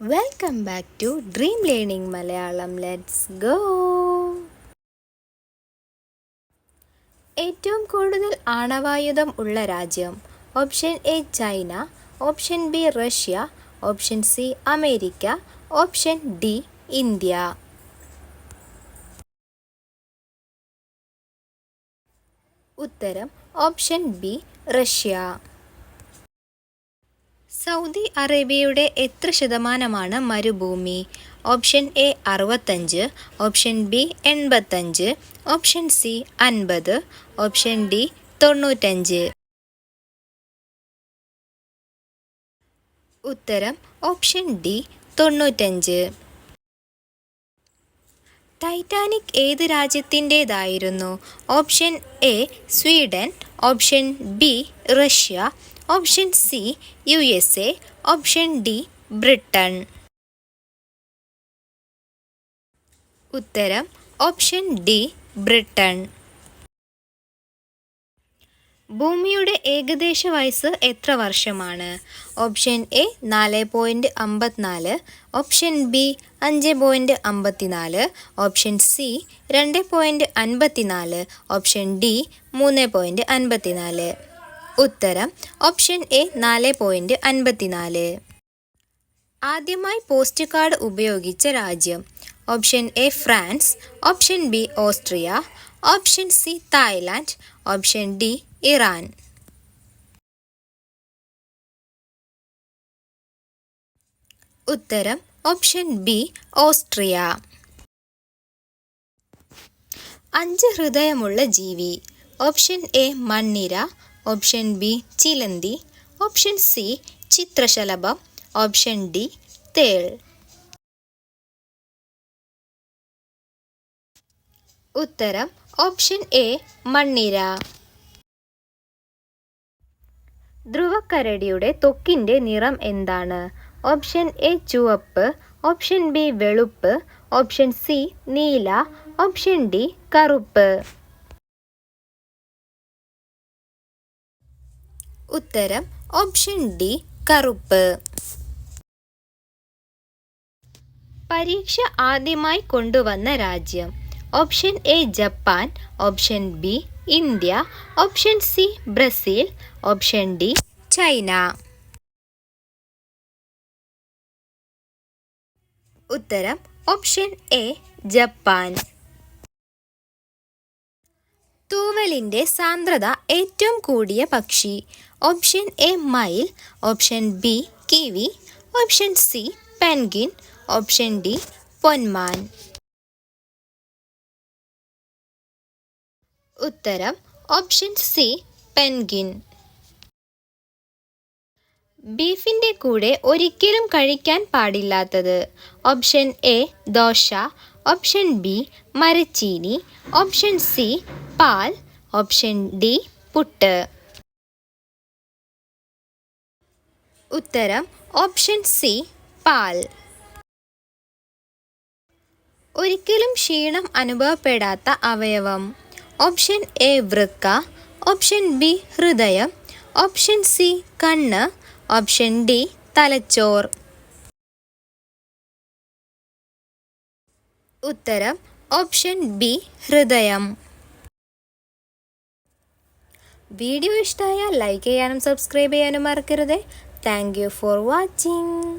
Welcome back to dream learning Malayalam let's go ഏറ്റവും കൂടുതൽ ആണവായുധം ഉള്ള രാജ്യം option A China option B Russia option C America option D India. ഉത്തരം option B Russia. Saudi അറേബ്യയുടെ എത്ര ശതമാനമാണ് മരുഭൂമി? ഓപ്ഷൻ എ അറുപത്തഞ്ച് ഓപ്ഷൻ ബി എൺപത്തഞ്ച് ഓപ്ഷൻ സി അൻപത് ഓപ്ഷൻ ഡി തൊണ്ണൂറ്റഞ്ച്. ഉത്തരം ഓപ്ഷൻ ഡി തൊണ്ണൂറ്റഞ്ച്. ടൈറ്റാനിക് ഏത് രാജ്യത്തിന്റേതായിരുന്നു? Option A Sweden option B Russia option C U S A option D Britain ഉത്തരം ഓപ്ഷൻ ഡി ബ്രിട്ടൻ ഭൂമിയുടെ ഏകദേശ വയസ്സ് എത്ര വർഷമാണ്? ഓപ്ഷൻ എ നാല് പോയിന്റ് അമ്പത്തിനാല്. ഓപ്ഷൻ ബി അഞ്ച് പോയിന്റ് അമ്പത്തിനാല്. ഓപ്ഷൻ സി രണ്ട് പോയിന്റ് അൻപത്തിനാല്. ഓപ്ഷൻ ഡി മൂന്ന് പോയിന്റ് അൻപത്തിനാല്. ഉത്തരം ഓപ്ഷൻ എ നാല് പോയിന്റ് അൻപത്തിനാല്. ആദ്യമായി പോസ്റ്റ് കാർഡ് ഉപയോഗിച്ച രാജ്യം. Option A France option B Austria option C Thailand option D Iran. ഉത്തരം ഓപ്ഷൻ ബി ഓസ്ട്രിയ. അഞ്ച് ഹൃദയമുള്ള ജീവി. ഓപ്ഷൻ എ മണ്ണിര ഓപ്ഷൻ ബി ചിലന്തി ഓപ്ഷൻ സി ചിത്രശലഭം ഓപ്ഷൻ ഡി തേൾ ഉത്തരം ഓപ്ഷൻ എ മണ്ണിര ധ്രുവക്കരടിയുടെ തൊക്കിന്റെ നിറം എന്താണ്? ഓപ്ഷൻ എ ചുവപ്പ്. ഓപ്ഷൻ ബി വെളുപ്പ്. ഓപ്ഷൻ സി നീല. ഓപ്ഷൻ ഡി കറുപ്പ്. ഉത്തരം ഓപ്ഷൻ ഡി കറുപ്പ്. പരീക്ഷ ആദ്യമായി കൊണ്ടുവന്ന രാജ്യം. Option A Japan. Option B India. Option C Brazil. Option D China. ഉത്തരം ഓപ്ഷൻ എ ജപ്പാൻ. തൂവലിന്റെ സാന്ദ്രത ഏറ്റവും കൂടിയ പക്ഷി. ഓപ്ഷൻ എ മയിൽ option B kiwi option C penguin option D പൊന്മാൻ. ഉത്തരം ഓപ്ഷൻ സി പെൻഗിൻ ബീഫിന്റെ കൂടെ ഒരിക്കലും കഴിക്കാൻ പാടില്ലാത്തത്. Option A dosa option B മരച്ചീനി ഓപ്ഷൻ സി പാൽ ഓപ്ഷൻ ഡി പുട്ട്. ഉത്തരം ഓപ്ഷൻ സി പാൽ. ഒരിക്കലും ക്ഷീണം അനുഭവപ്പെടാത്ത അവയവം. ഓപ്ഷൻ എ വൃക്ക. ഓപ്ഷൻ ബി ഹൃദയം. ഓപ്ഷൻ സി കണ്ണ്. ഓപ്ഷൻ ഡി തലച്ചോർ. ഉത്തരം ഓപ്ഷൻ ബി ഹൃദയം. വീഡിയോ ഇഷ്ടമായാൽ ലൈക്ക് ചെയ്യാനും സബ്സ്ക്രൈബ് ചെയ്യാനും മറക്കരുത്. Thank for watching